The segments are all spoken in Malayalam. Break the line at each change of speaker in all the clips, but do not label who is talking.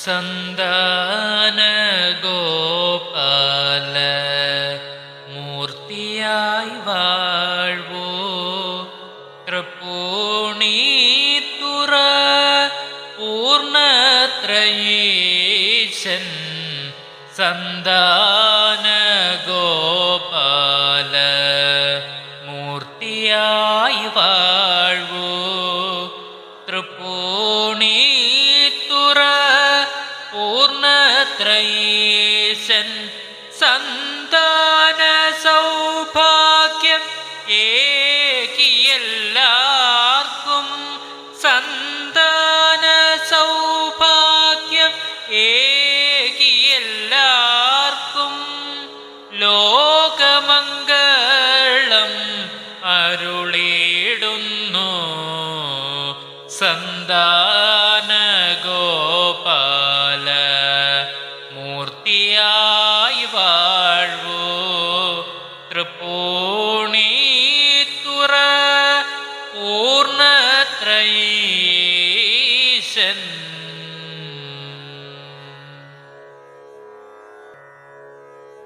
സന്താന ഗോപാല മൂർത്തിയായി വാഴ്വോ തൃപ്പൂണി തുറ പൂർണ്ണത്രയീശൻ സന്താന ഗോപാല മൂർത്തിയായി വാഴ്വോ സന്താന സൗഭാഗ്യം ഏകിയെല്ലാർക്കും. സന്താന സൗഭാഗ്യം ഏകിയെല്ലാർക്കും. ലോകമംഗളം പൂർണത്രയീശൻ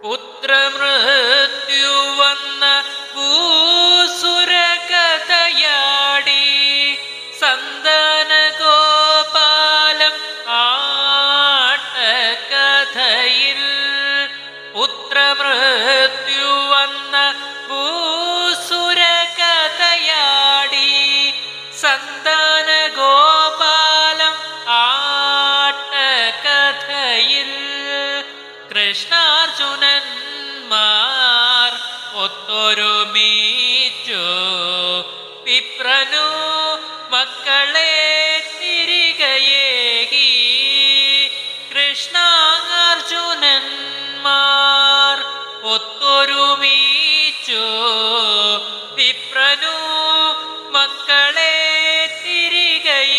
പുത്രമൃത്യു വന്ന ഭൂസുരകഥയാടി സന്താന ഗോപാലം ആട്ടകഥയിൽ. പുത്രമൃത്യു ഒത്തൊരുമിച്ചു വിപ്രനു മക്കളെ തിരികയേകി. കൃഷ്ണാർജുനന്മാർ ഒത്തൊരുമിച്ചു. വിപ്രനു മക്കളെ തിരികയേകി.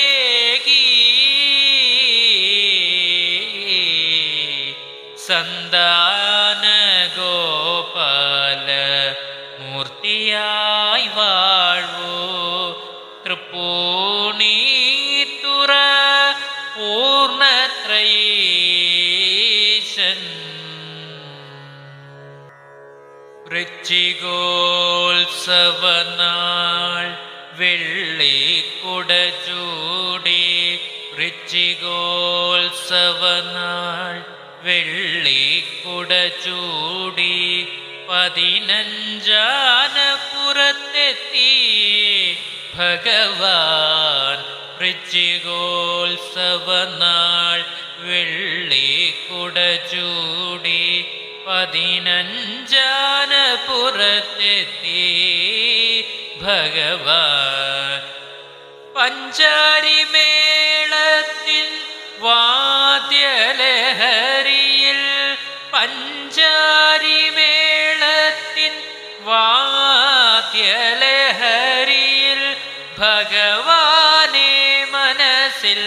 സന്താന ഗോപാല മൂർത്തിയായി വാഴ്വോ തൃപ്പൂണീത്തുറ പൂർണത്രയീശൻ. വൃച്ചികോത്സവനാൾ വെള്ളി കുടചൂടി ചൂടി. വെള്ളി വെള്ളിക്കുട ചൂടി പതിനഞ്ചാനപ്പുറത്തെത്തി ഭഗവാൻ വൃച്ചികോത്സവനാൾ വെള്ളി ചൂടി. പതിനഞ്ചാനപ്പുറത്തെത്തി ഭഗവാൻ പഞ്ചാരി വാദ്യലഹരിയിൽ ഭഗവാനെ മനസ്സിൽ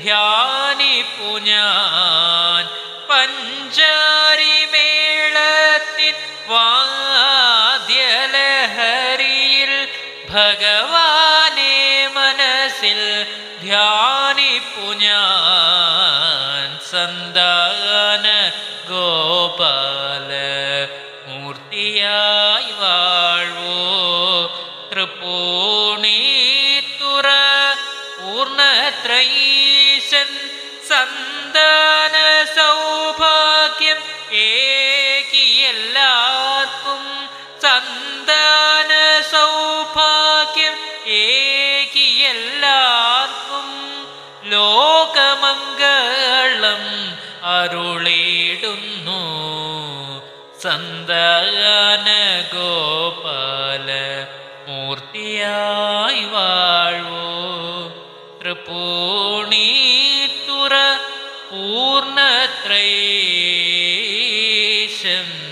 ധ്യാനിപ്പു ഞാൻ പഞ്ചാരി മേളത്തിൻ വാദ്യലഹരിയിൽ ഭഗവാനെ മനസ്സിൽ ധ്യാനിപ്പു ഞാൻ സന്താന തൃപ്പൂണി തുറ പൂർണത്രയീശൻ സന്താന സൗഭാഗ്യം ഏകിയെല്ലാർക്കും സന്താന സൗഭാഗ്യം ഏകിയെല്ലാർക്കും ലോകമംഗളം അരുളിടുന്നു സന്താന തൃപ്പൂണി തുറ പൂർണത്രയീശം.